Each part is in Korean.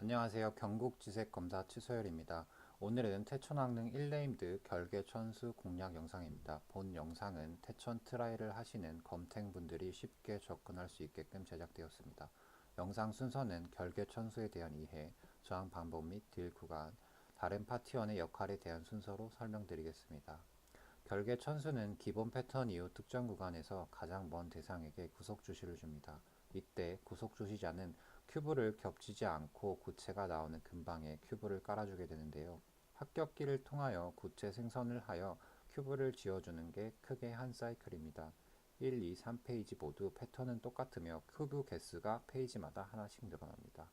안녕하세요. 경국지색검사 최소열입니다. 오늘은 태천왕릉 1네임드 결계천수 공략 영상입니다. 본 영상은 태천 트라이를 하시는 검탱분들이 쉽게 접근할 수 있게끔 제작되었습니다. 영상 순서는 결계천수에 대한 이해, 저항 방법 및 딜 구간, 다른 파티원의 역할에 대한 순서로 설명드리겠습니다. 결계천수는 기본 패턴 이후 특정 구간에서 가장 먼 대상에게 구속 주시를 줍니다. 이때 구속 주시자는 큐브를 겹치지 않고 구체가 나오는 근방에 큐브를 깔아주게 되는데요. 합격기를 통하여 구체 생성을 하여 큐브를 지어주는 게 크게 한 사이클입니다. 1, 2, 3페이지 모두 패턴은 똑같으며 큐브 개수가 페이지마다 하나씩 늘어납니다.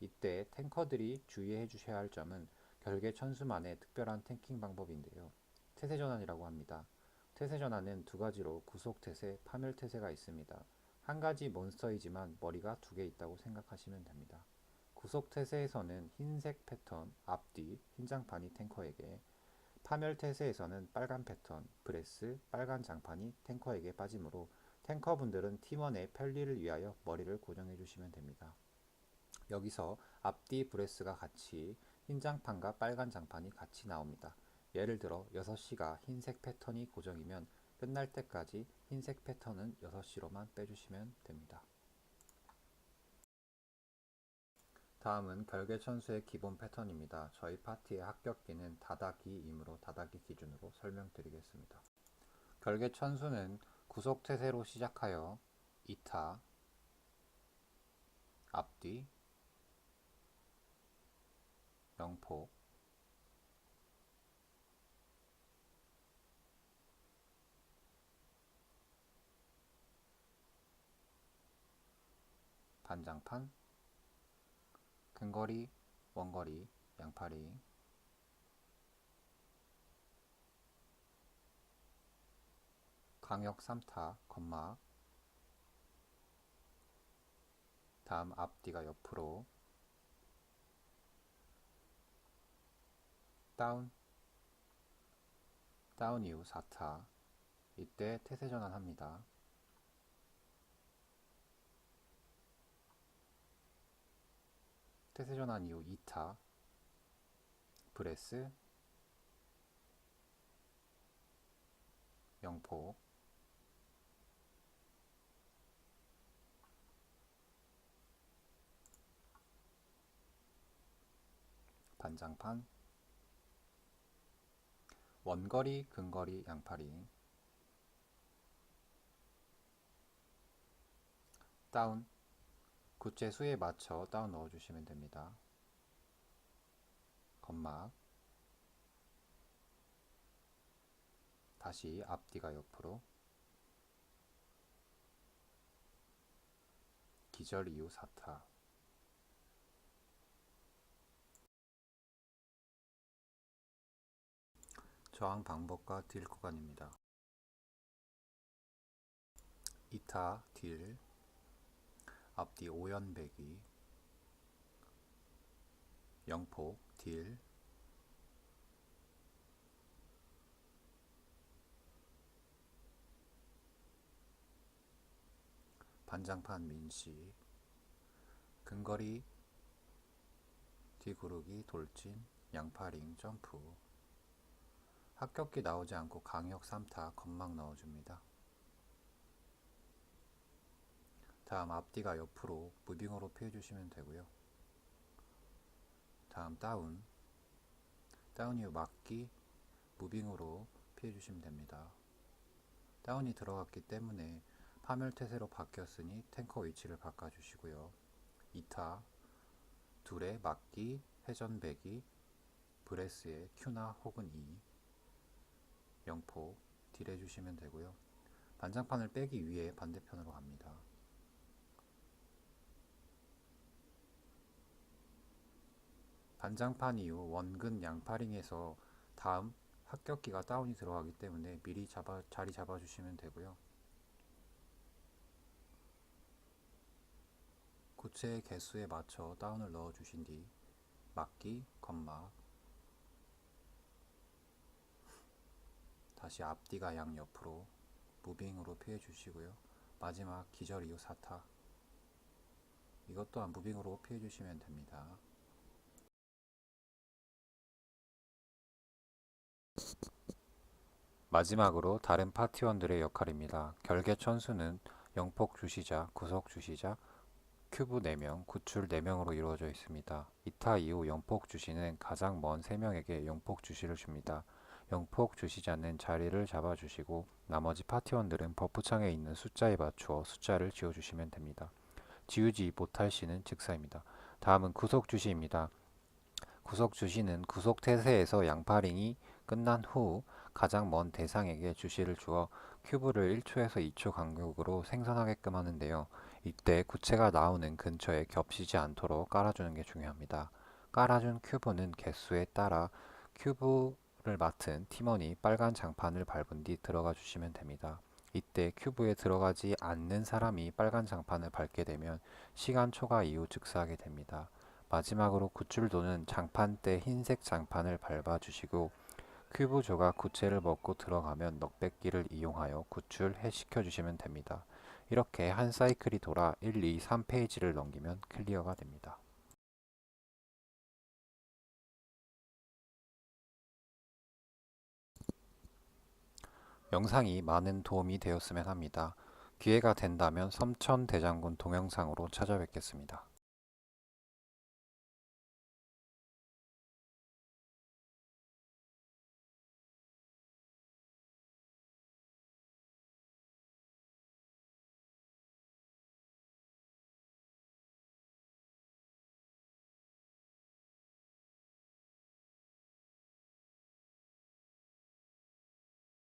이때 탱커들이 주의해 주셔야 할 점은 결계 천수만의 특별한 탱킹 방법인데요. 태세 전환이라고 합니다. 태세 전환은 두 가지로 구속 태세, 파멸 태세가 있습니다. 한 가지 몬스터이지만 머리가 두 개 있다고 생각하시면 됩니다. 구속 태세에서는 흰색 패턴, 앞뒤, 흰장판이 탱커에게, 파멸 태세에서는 빨간 패턴, 브레스, 빨간 장판이 탱커에게 빠지므로 탱커분들은 팀원의 편리를 위하여 머리를 고정해 주시면 됩니다. 여기서 앞뒤 브레스가 같이 흰장판과 빨간 장판이 같이 나옵니다. 예를 들어 6시가 흰색 패턴이 고정이면 끝날 때까지 흰색 패턴은 6시로만 빼주시면 됩니다. 다음은 결계천수의 기본 패턴입니다. 저희 파티의 합격기는 다다기이므로 다다기 기준으로 설명드리겠습니다. 결계천수는 구속태세로 시작하여 2타, 앞뒤, 영폭, 반장판, 근거리, 원거리, 양파리, 강역 3타, 건막, 다음 앞뒤가 옆으로, 다운, 다운 이후 4타, 이때 태세 전환합니다. 태세 전환 이후 2타 브레스 영포 반장판 원거리 근거리 양파리 다운 구체 수에 맞춰 다운 넣어 주시면 됩니다. 건막 다시 앞뒤가 옆으로 기절 이후 사타 저항 방법과 딜 구간입니다. 2타 딜 앞뒤 오연배기 영폭 딜 반장판 민씨 근거리 뒤구르기 돌진 양파링 점프 합격기 나오지 않고 강역 3타 건막 넣어줍니다. 다음 앞뒤가 옆으로 무빙으로 피해주시면 되고요. 다음 다운 다운 이후 막기 무빙으로 피해주시면 됩니다. 다운이 들어갔기 때문에 파멸태세로 바뀌었으니 탱커 위치를 바꿔주시고요. 2타 둘의 막기 회전배기 브레스의 Q나 혹은 E 영포 딜해주시면 되고요. 반장판을 빼기 위해 반대편으로 갑니다. 반장판 이후 원근 양파링에서 다음 합격기가 다운이 들어가기 때문에 미리 잡아, 자리 잡아주시면 되고요. 구체의 개수에 맞춰 다운을 넣어 주신 뒤 막기, 건막 다시 앞뒤가 양옆으로 무빙으로 피해 주시고요. 마지막 기절 이후 사타 이것 또한 무빙으로 피해 주시면 됩니다. 마지막으로 다른 파티원들의 역할입니다. 결계 천수는 영폭 주시자, 구석 주시자, 큐브 4명, 구출 4명으로 이루어져 있습니다. 이타 이후 영폭 주시는 가장 먼 3명에게 영폭 주시를 줍니다. 영폭 주시자는 자리를 잡아주시고 나머지 파티원들은 버프창에 있는 숫자에 맞추어 숫자를 지어주시면 됩니다. 지우지 못할 시는 즉사입니다. 다음은 구속 주시입니다. 구속 주시는 구속 태세에서 양파링이 끝난 후 가장 먼 대상에게 주시를 주어 큐브를 1초에서 2초 간격으로 생성하게끔 하는데요. 이때 구체가 나오는 근처에 겹치지 않도록 깔아주는 게 중요합니다. 깔아준 큐브는 개수에 따라 큐브를 맡은 팀원이 빨간 장판을 밟은 뒤 들어가 주시면 됩니다. 이때 큐브에 들어가지 않는 사람이 빨간 장판을 밟게 되면 시간 초과 이후 즉사하게 됩니다. 마지막으로 구출도는 장판대 흰색 장판을 밟아 주시고 큐브 조각 구체를 먹고 들어가면 넉백기를 이용하여 구출 해시켜 주시면 됩니다. 이렇게 한 사이클이 돌아 1, 2, 3페이지를 넘기면 클리어가 됩니다. 영상이 많은 도움이 되었으면 합니다. 기회가 된다면 섬천 대장군 동영상으로 찾아뵙겠습니다.